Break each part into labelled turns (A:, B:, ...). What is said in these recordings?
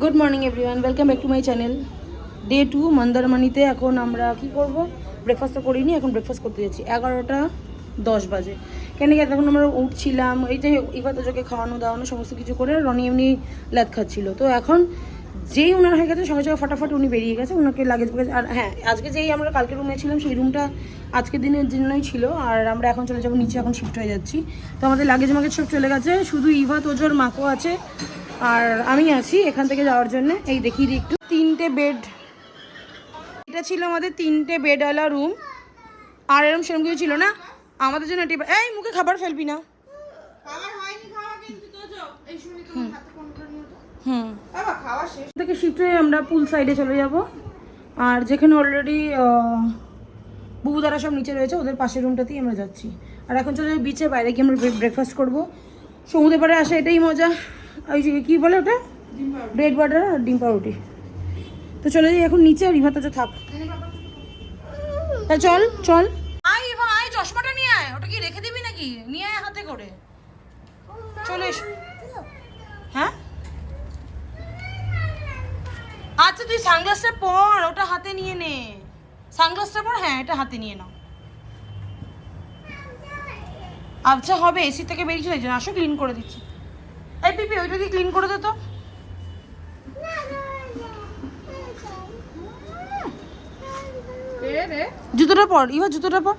A: Good morning everyone welcome back to my channel day two মন্দারমণিতে এখন আমরা কি করব? ব্রেকফাস্ট তো করিনি, এখন ব্রেকফাস্ট করতে যাচ্ছি। এগারোটা দশ বাজে। কেন কি তখন আমরা উঠছিলাম, এই যে ইফাতোজোকে খাওয়ানো, দাওয়ানো, সমস্ত কিছু করে রনি এমনি ল্যাদ খাচ্ছিল। তো এখন যেই ওনার হয়ে গেছে, সঙ্গে সঙ্গে ফটাফট উনি বেরিয়ে গেছে ওনাকে লাগেজ আর হ্যাঁ আজকে যেই আমরা কালকে রুমে ছিলাম, সেই রুমটা আজকের দিনের জন্যই ছিল, আর আমরা এখন চলে যাব, নিচে এখন শিফট হয়ে যাচ্ছি। তো আমাদের লাগেজ মাগেজ সব চলে গেছে, শুধু ইভা তোজোর মাকো আছে, আর আমি আছি এখান থেকে যাওয়ার জন্য। এই দেখিয়ে দিই একটু তিনটে বেড এটা ছিল আমাদের তিনটে বেডওয়ালা রুম আর এরকম সেরকম কিছু ছিল না। আমাদের জন্য এই মুখে খাবার ফেলবি না
B: খাবার হয়নি খাওয়া কিন্তু তো যাও এই সময় তোমার হাতে ফোনটা নিয়ে তো
A: হুম।
B: বাবা খাওয়া শেষ।
A: থেকে শিফট হয়ে আমরা পুল সাইডে চলে যাব। আর যেখানে অলরেডি বুবুদারা সব নিচে রয়েছে ওদের পাশের রুমটাতেই আমরা যাচ্ছি। আর এখন চলে যাই বিচে বাইরে গিয়ে আমরা ব্রেকফাস্ট করব। সমুদ্রে পাড়ে আসা এটাই মজা। ওই যে কী বলে ওটা? ব্রেড বাটার আর ডিম পাউরুটি তো চলে যাই এখন নিচে আর রিভা তো থাক। তা চল চল। আয় আয় চশমাটা নিয়ে আয়। ওটা কি রেখে দিবি নাকি? নিয়ে আয় হাতে করে। চলে এস হ্যাঁ আচ্ছা তুই সানগ্লাসটা পর ওটা হাতে নিয়ে নে। সানগ্লাসটা পর হ্যাঁ এটা হাতে নিয়ে নাও। আচ্ছা হবে এসি থেকে বেরিয়ে চলে আসো ক্লিন করে দিচ্ছি। এই পিপি ওইটা দিয়ে ক্লিন করে দে তো। জুতোটা পর এবার জুতোটা পর।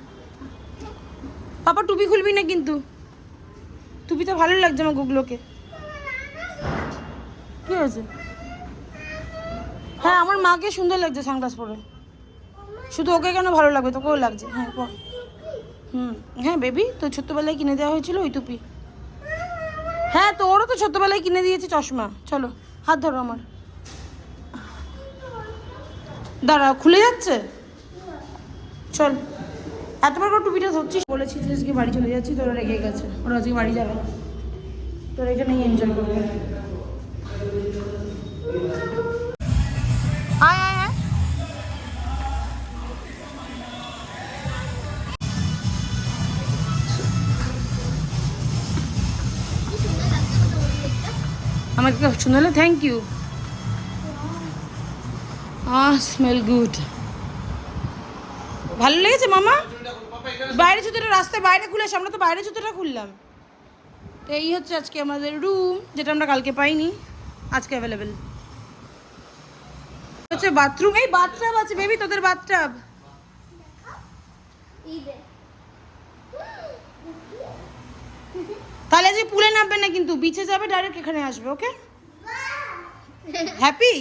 A: পাপা টুপি খুলবি না কিন্তু? টুপিটা ভালো লাগছে আমার গুগলোকে। কি হয়েছে? হ্যাঁ আমার মাকে সুন্দর লাগছে সানগ্লাস পরে। শুধু ওকে কেন ভালো লাগবে? তোকেও লাগছে। হ্যাঁ পর। হুম হ্যাঁ বেবি তো ছোট্টবেলায় কিনে দেওয়া হয়েছিল ওই টুপি। হ্যাঁ তোরও তো ছোট্টবেলায় কিনে দিয়েছে চশমা। চলো, হাত ধরো আমার। দাঁড়া খুলে যাচ্ছে? চল। এতবার করে টুপিটা ধরছিস? বলেছি যে আজকে বাড়ি চলে যাচ্ছি, তোরা রেগে গেছে। ওরা আজকে বাড়ি যাবে। তোরা এখানেই এনজয় করবে। আমাকে সুন্দর হলো থ্যাংক ইউ স্মেল গুড ভালো লেগেছে মামা? বাইরে জুতোটা রাস্তায় বাইরে খুলে আমরা তো বাইরে জুতোটা খুললাম। তো এই হচ্ছে আজকে আমাদের রুম যেটা আমরা কালকে পাইনি, আজকে অ্যাভেলেবেল হচ্ছে বাথরুম এই বাথটাব আছে বেবি তোদের বাথটাব তাহলে যে পুলে নামবে না কিন্তু বিচে যাবে ডাইরেক্ট এখানে আসবে ওকে হ্যাপি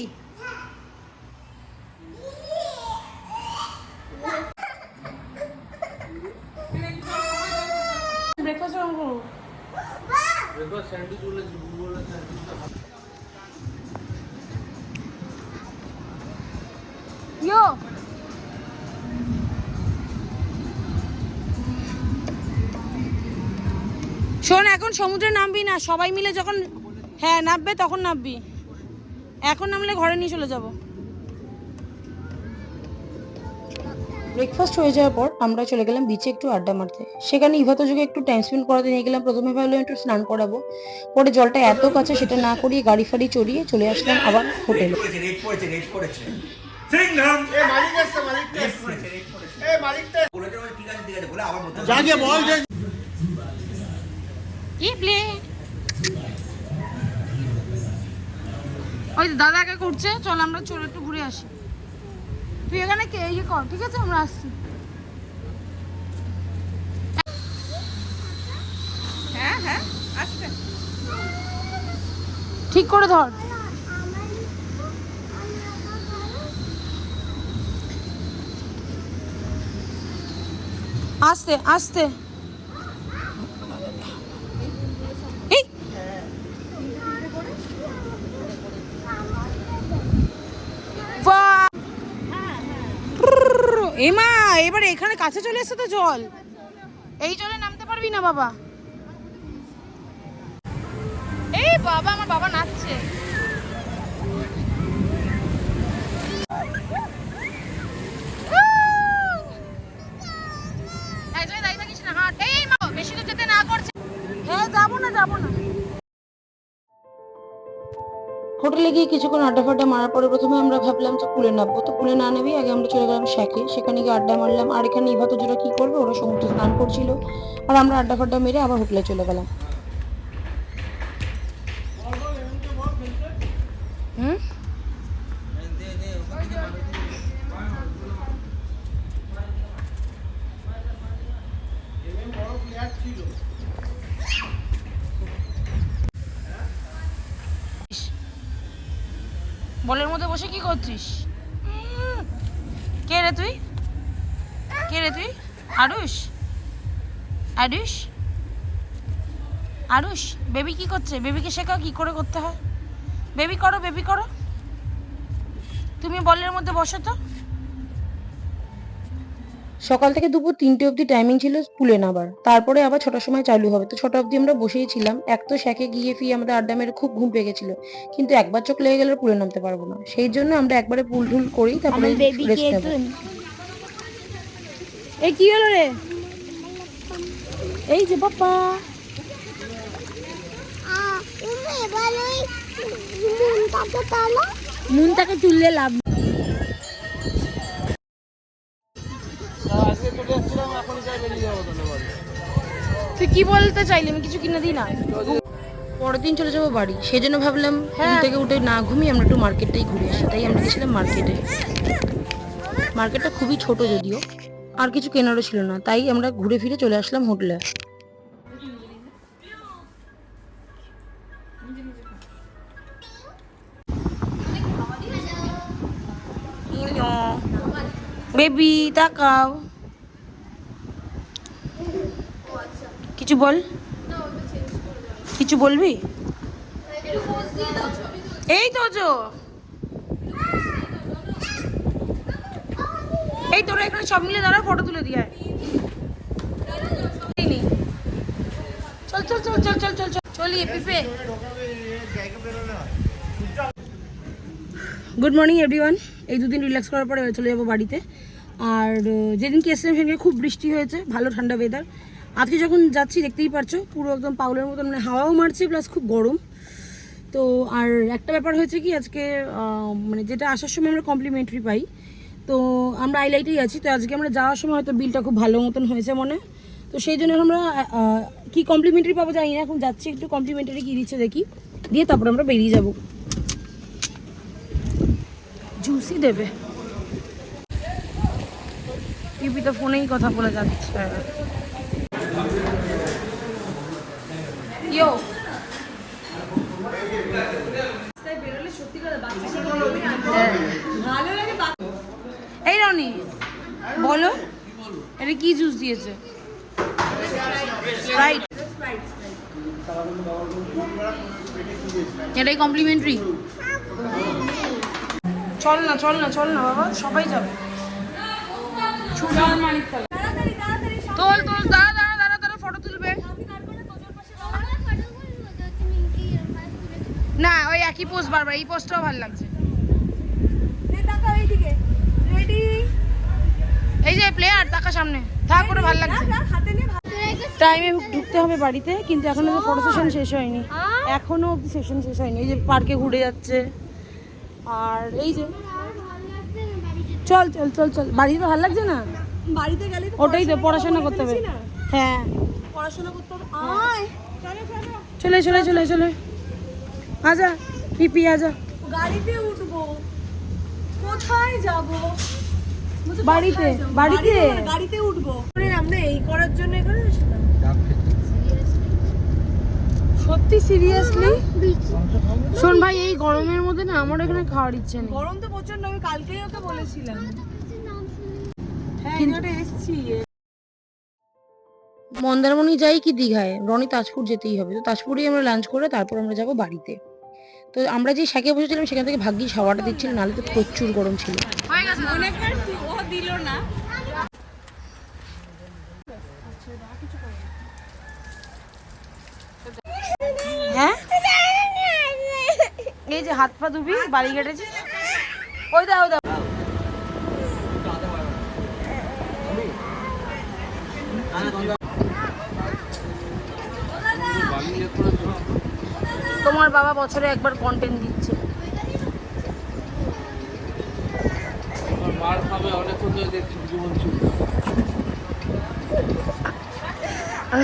A: ব্রেকফাস্ট করব। ইয়ো এখন সমুদ্রে নামবি না সবাই মিলে যখন হ্যাঁ নামবে তখন নামবি। এখন নামলে ঘরে নিয়ে চলে যাব। ব্রেকফাস্ট হয়ে যাওয়ার পর আমরা চলে গেলাম বিচে একটু আড্ডা মারতে। সেখানে ইভাতো যুগে একটু টাইম স্পেন্ড করাতে নিয়ে গেলাম। প্রথমে ভাবলাম একটু স্নান করাবো। পরে জলটা এত কাছে সেটা না করিয়ে গাড়ি ফাড়ি চড়িয়ে চলে আসলাম আবার হোটেলে
C: পড়েছে ঠিক আছে ঠিক আছে বলে আবার মতো
D: যাকে বল যে
A: কি প্লে ওই দাদা একা করছে চল আমরা চলে একটু ঘুরে আসি। তুই এখানে কে? ইয়ে কর, ঠিক আছে? আমরা আসছি।
B: হ্যাঁ হ্যাঁ
A: ঠিক করে ধর। আস্তে আস্তে এই বাহ! এমা, এবার এখানে কাছে চলে এসে তো জল। এই জলে নামতে পারবি না বাবা। এই বাবা, আমার বাবা নাচছে। হোটেলে গিয়ে কিছুক্ষণ আড্ডা ফাড্ডা মারার পরে প্রথমে আমরা ভাবলাম যে কুলে নামবো। তো কুলে না নেবেই আগে আমরা চলে গেলাম শ্যাকে সেখানে গিয়ে আড্ডা মারলাম। আর এখানে ইভা তো যেটা কি করবে, ওরা সমুদ্রে স্নান করছিল। আর আমরা আড্ডা ফাড্ডা মেরে আবার হোটেলে চলে গেলাম। বসে কি করছিস? কে রে তুই? কে রে তুই? আরুষ? আরুষ? আরুষ, বেবি কি করছে? বেবিকে শেখা কি করে করতে হয়? বেবি করো বেবি করো। তুমি বলের মধ্যে বসো তো। সকাল থেকে দুপুর তিনটে অবধি টাইমিং ছিল স্কুলে নাবার তারপরে আবার ছটার সময় চালু হবে। তো ছটা অবধি আমরা বসেই ছিলাম। এক তো শ্যাকে গিয়ে ফিয়ে আমাদের আড্ডা মেরে খুব ঘুম পেয়ে গেছিল। কিন্তু একবার চোখ লেগে গেলে পুলে নামতে পারব না। সেই জন্য আমরা একবারে পুল ঠুল করেই তারপরে রেস্ট নেব। এই কি হলো রে? এই যে বাপ্পা। মুনটাকে তুললে লাভ কি বলতে চাইলি? আমি কিছু কিনে দিই না। পরের দিন চলে যাব বাড়ি। সেই জন্য ভাবলাম হ্যাঁ। থেকে উঠে না ঘুমিয়ে আমরা একটু মার্কেটটাই ঘুরে আসি। তাই আমরা গেছিলাম মার্কেটে। মার্কেটটা খুবই ছোট যদিও। আর কিছু কেনারও ছিল না। তাই আমরা ঘুরে ফিরে চলে আসলাম হোটেলে। বেবি তাকাও। কিছু বল। কিছু বলবি? এই তো এই তোরা এখানে সব মিলে দাঁড়া ফটো তুলে দিয়ে নে। চল চল চল চল চল চল চল। চলিয়ে পিপে। গুড মর্নিং এভরিওয়ান এই দুদিন রিল্যাক্স করার পরে চলে যাব বাড়িতে। আর যেদিনকে এসেছিলাম সেদিনকে খুব বৃষ্টি হয়েছে, ভালো ঠান্ডা ওয়েদার আজকে যখন যাচ্ছি, দেখতেই পারছ, পুরো একদম পাউলের মতন মানে হাওয়াও মারছে প্লাস খুব গরম। তো আর একটা ব্যাপার হয়েছে কি, আজকে মানে যেটা আসার সময় আমরা কমপ্লিমেন্টারি পাই। তো আমরা আইলাইটেই আছি, তো আজকে আমরা যাওয়ার সময় হয়তো বিলটা খুব ভালো মতন হয়েছে মনে। তো সেই জন্য আমরা কি কমপ্লিমেন্টারি পাবো জানি না, এখন যাচ্ছি, একটু কমপ্লিমেন্টারি কি দিচ্ছে দেখি। দিয়ে তারপর আমরা বেরিয়ে যাব। জুসই দেবে। পিপি তো ফোনেই কথা বলে যাচ্ছে। ইয়ো এই রনি বলো এটা কি জুস দিয়েছে? স্প্রাইট এটাই কমপ্লিমেন্টারি চল না চল না চল না বাবা সবাই যাবে। তোল তোল দাঁড়া দাঁড়া দাঁড়া দাঁড়া ফটো তুলবে না ওই একই পোস্ট বারবার এই পোস্টটাও ভালো লাগছে। এই যে প্লেয়ার তাকা সামনে। থাক করে ভালো লাগছে। টাইমে ঢুকতে হবে বাড়িতে কিন্তু এখনও ফটো সেশন শেষ হয়নি। এখনও অব্দি সেশন শেষ হয়নি। এই যে পার্কে ঘুরে যাচ্ছে। আর এই যে চল চল চল চল। বাড়িতে ভালো লাগছে না?
B: বাড়িতে গেলে
A: ওটাই তো পড়াশোনা করতে হবে। হ্যাঁ।
B: পড়াশোনা করতে হবে। আয়। চলো চলো
A: চলে চলে চলে চলে। আজা পিপি আজা।
B: গাড়িতে উঠবো। কোথায় যাব?
A: বাড়িতে বাড়িতে?
B: গাড়িতে উঠবো। আমরা এই করার জন্য এখানে আসলাম
A: সত্যি সিরিয়াসলি শোন ভাই এই গরমের মধ্যে না আমার এখানে খাওয়ার ইচ্ছে নেই।
B: গরম তো প্রচণ্ড আমি কালকেই ওকে বলেছিলাম। হ্যাঁ
A: কিন্তু-
B: এখানে এসছি।
A: মন্দারমণি যাই কি দীঘায়? রনি তাজপুর যেতেই হবে। তো তাজপুরেই আমরা লাঞ্চ করে তারপর আমরা যাব বাড়িতে। তো আমরা যে শাকে বসেছিলাম সেখান থেকে ভাগ্যিস হাওয়াটা দিচ্ছিল নাহলে তো প্রচুর গরম ছিল।
B: কর তুই- ও দিল না
A: হ্যাঁ? এই যে হাত পা ধুবি বাড়ি কেটেছি ওই দাও ওই দাও। বাবা বছরে একবার কন্টেন্ট দিচ্ছে।
E: মার খাবে অনেকক্ষণ ধরে দেখছি জীবন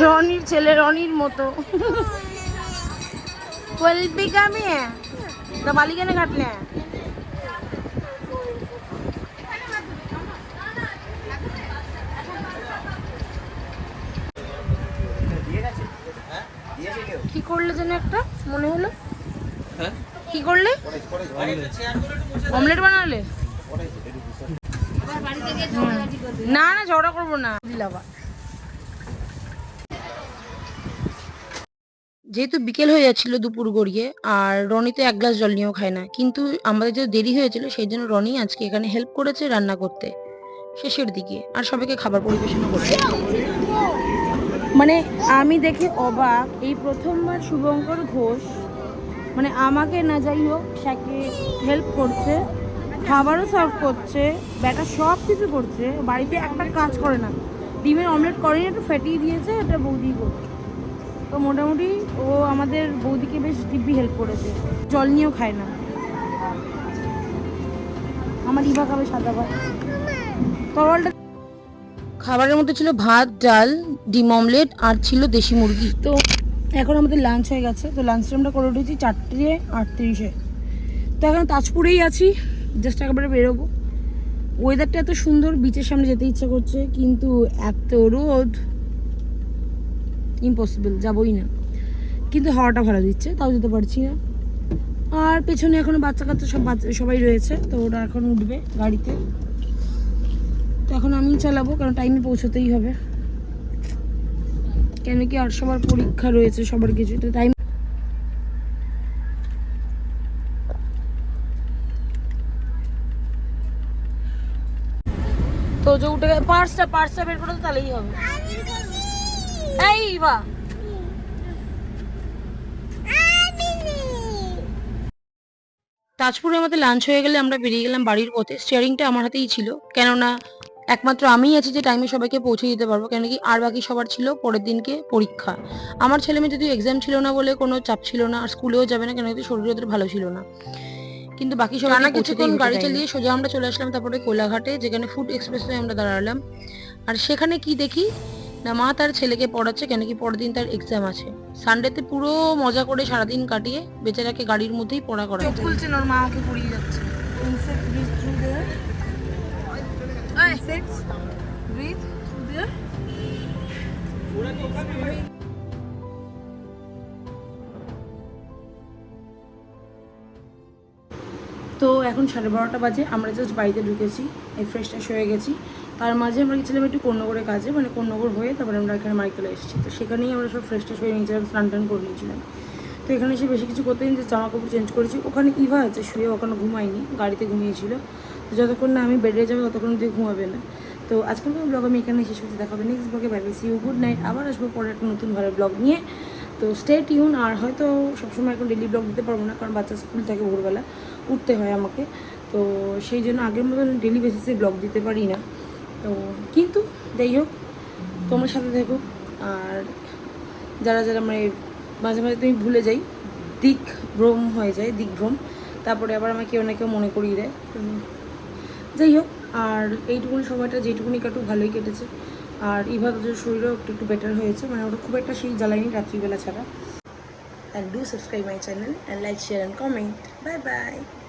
A: রনির ছেলে রনির মতো। বলবি কামে তা বালি কেন কাটলে? কি করলে যেন একটা? মনে হলো?
E: হ্যাঁ
A: করলে? অমলেট বানালে? না না, ঝগড়া করব না। যেহেতু বিকেল হয়ে যাচ্ছিল দুপুর গড়িয়ে, আর রনি তো এক গ্লাস জল নিয়েও খায় না, কিন্তু আমাদের যে দেরি হয়েছিল, সেই জন্য রনি আজকে এখানে হেল্প করেছে রান্না করতে, শেষের দিকে, আর সবাইকে খাবার পরিবেশনও করেছে মানে আমি দেখে অবাক, এই প্রথমবার শুভঙ্কর ঘোষ মানে আমাকে না যাই হোক সাকে হেল্প করছে খাবারও সার্ভ করছে ব্যাটা সব কিছু করছে বাড়িতে একটা কাজ করে না। ডিমের অমলেট করেনি একটু ফেটিয়ে দিয়েছে এটা বৌদি করছে। তো মোটামুটি ও আমাদের বৌদিকে বেশ দিব্যি হেল্প করেছে। জল নিয়েও খায় না। আমার ইভা খাবে সাদা ভাত। তরলটা খাবারের মধ্যে ছিল ভাত ডাল ডিম অমলেট আর ছিল দেশি মুরগি। তো এখন আমাদের লাঞ্চ হয়ে গেছে। তো লাঞ্চটা আমরা করে উঠেছি চারটে আটত্রিশে। তো এখন তাজপুরেই আছি জাস্ট একেবারে বেরোবো। ওয়েদারটা এত সুন্দর বিচের সামনে যেতে ইচ্ছা করছে, কিন্তু এত রোদ ইম্পসিবল যাবোই না। কিন্তু হাওয়াটা ভালো দিচ্ছে, তাও যেতে পারছি না। আর পেছনে এখনও বাচ্চা কাচ্চা সব সবাই রয়েছে, তো ওরা এখন উঠবে গাড়িতে। তো এখন আমি চালাবো, কারণ টাইমে পৌঁছতেই হবে। কেন কি আর সবার পরীক্ষা রয়েছে সবার কিছু তো টাইম তো যে উঠে গেছে পার্সটা পার্সটা বের করে তাহলেই হবে। এই বা তাজপুরে আমাদের লাঞ্চ হয়ে গেলে আমরা বেরিয়ে গেলাম বাড়ির পথে। স্টিয়ারিংটা আমার হাতেই ছিল। কেননা একমাত্র আমিই আছি যে টাইমে সবাইকে পৌঁছে দিতে পারব কেন কি আর বাকি সবার ছিল পরের দিনকে পরীক্ষা। আমার ছেলে মেয়ে যদিও এক্সাম ছিল না বলে কোনো চাপ ছিল না আর স্কুলেও যাবে না কেন কি শরীর ওদের ভালো ছিল না। কিন্তু বাকি সবাই কিছুক্ষণ গাড়ি চালিয়ে সোজা আমরা চলে আসলাম তারপরে কোলাঘাটে যেখানে ফুড এক্সপ্রেসে আমরা দাঁড়ালাম। আর সেখানে কি দেখি? না মা তার ছেলেকে পড়াচ্ছে কেন কি পরের দিন তার এক্সাম আছে। সানডেতে পুরো মজা করে সারাদিন কাটিয়ে বেচারাকে গাড়ির মধ্যেই পড়া করা খুলছেন ওর মা ওকে পড়িয়ে যাচ্ছে। তো এখন সাড়ে বারোটা বাজে, আমরা জাস্ট বাড়িতে ঢুকেছি, এই ফ্রেশ ট্রেশ হয়ে গেছি। তার মাঝে আমরা গেছিলাম একটু কন্যগড়ের কাজে মানে কন্যগর হয়ে তারপরে আমরা এখানে মাইকেলে এসেছি। তো সেখানেই আমরা সব ফ্রেশ ট্রেশ হয়ে নিয়েছিলাম স্নান টান করে নিয়েছিলাম। তো এখানে এসে বেশি কিছু করতে যে জামা কাপড় চেঞ্জ করেছি। ওখানে ইভা আছে, শুয়ে ওখানে ঘুমায়নি, গাড়িতে ঘুমিয়েছিল। যতক্ষণ না আমি বেডে যাব, ততক্ষণ তুই ঘুমাবে না। তো আজকের ব্লগ আমি এখানে শেষ করছি। দেখাবে নেক্সট ব্লগে বাই ইউ গুড নাইট আবার আসব পরে একটা নতুন ভালো ব্লগ নিয়ে। তো স্টে টিউন আর হয়তো সবসময় এখন ডেলি ব্লগ দিতে পারব না, কারণ বাচ্চা স্কুল থাকে ভোরবেলা উঠতে হয় আমাকে। তো সেই জন্য আগের মতন ডেলি বেসিসে ব্লগ দিতে পারি না। তো কিন্তু যাই হোক, তোমার সাথে থেকো আর যারা যারা মানে মাঝে মাঝে তুমি ভুলে যাই দিক ভ্রম হয়ে যায়, দিকভ্রম। তারপরে আবার আমাকে কেউ মনে করিয়ে দেয়। যাই হোক আর এইটুকুনি সময়টা যেটুকুনি কাটু ভালোই কেটেছে। আর ইভাদের শরীরও একটু একটু বেটার হয়েছে মানে ওটা খুব একটা সেই জ্বালায়নি রাত্রিবেলা ছাড়া। And do subscribe my channel and like share and comment bye bye